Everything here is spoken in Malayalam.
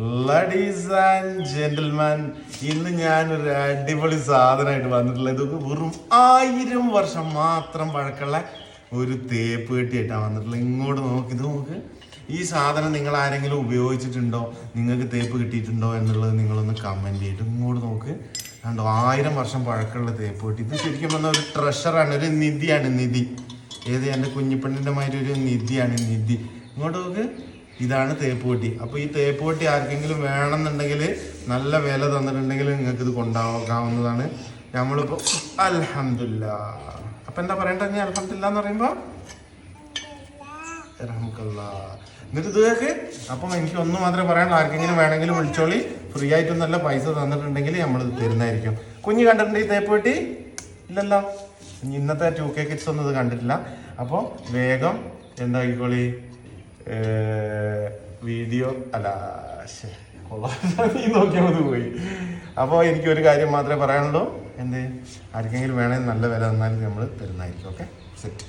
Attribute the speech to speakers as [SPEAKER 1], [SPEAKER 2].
[SPEAKER 1] ലേഡീസ് ആൻഡ് ജെന്റിൽമാൻ ഇന്ന് ഞാനൊരു അടിപൊളി സാധനമായിട്ട് വന്നിട്ടുള്ളത്. ഇതൊക്കെ വെറും ആയിരം വർഷം മാത്രം പഴക്കമുള്ള ഒരു തേപ്പ് കെട്ടിയായിട്ടാണ് വന്നിട്ടുള്ളത്. ഇങ്ങോട്ട് നോക്കി ഇത് നോക്ക്. ഈ സാധനം നിങ്ങൾ ആരെങ്കിലും ഉപയോഗിച്ചിട്ടുണ്ടോ? നിങ്ങൾക്ക് തേപ്പ് കിട്ടിയിട്ടുണ്ടോ എന്നുള്ളത് നിങ്ങളൊന്ന് കമന്റ് ചെയ്തിട്ട് ഇങ്ങോട്ട് നോക്ക്. കണ്ടോ ആയിരം വർഷം പഴക്കമുള്ള തേപ്പ് കെട്ടി. ഇത് ശരിക്കും പറഞ്ഞാൽ ഒരു ട്രഷറാണ് ഒരു നിധിയാണ് നിധി. ഏത് എന്റെ കുഞ്ഞിപ്പെണ്ണിന്റെ മാതിരി ഒരു നിധിയാണ് നിധി. ഇങ്ങോട്ട് നോക്ക്. ഇതാണ് തേപ്പ് പെട്ടി. അപ്പോൾ ഈ തേപ്പ് ആർക്കെങ്കിലും വേണമെന്നുണ്ടെങ്കിൽ നല്ല വില തന്നിട്ടുണ്ടെങ്കിൽ നിങ്ങൾക്ക് ഇത് കൊണ്ടാക്കാവുന്നതാണ്. നമ്മളിപ്പോൾ അലഹമില്ല അപ്പം എന്താ പറയണ്ടത് ഞാൻ അലഹമില്ല എന്ന് റഹ്മക്കല്ലാ. എന്നിട്ട് ഇത് കേക്ക്? അപ്പം എനിക്ക് ഒന്ന് മാത്രമേ പറയാനുള്ളൂ. ആർക്കെങ്കിലും വേണമെങ്കിലും വിളിച്ചോളി. ഫ്രീ ആയിട്ട് നല്ല പൈസ തന്നിട്ടുണ്ടെങ്കിൽ നമ്മൾ തരുന്നതായിരിക്കും. കുഞ്ഞ് കണ്ടിട്ടുണ്ട് ഈ തേപ്പ് ഇല്ലല്ലോ. ഇനി ഇന്നത്തെ ടു കെ കിറ്റ്സ് ഒന്നും ഇത് കണ്ടിട്ടില്ല. അപ്പോൾ വേഗം എന്തായിക്കോളി? വീഡിയോ അല്ല. നീ നോക്കിയാൽ മതി പോയി. അപ്പോൾ എനിക്ക് ഒരു കാര്യം മാത്രമേ പറയാനുള്ളൂ. എന്ത്? ആർക്കെങ്കിലും വേണമെങ്കിൽ നല്ല വില തന്നാലും നമ്മൾ തരുന്നതായിരിക്കും. ഓക്കെ? സെറ്റ്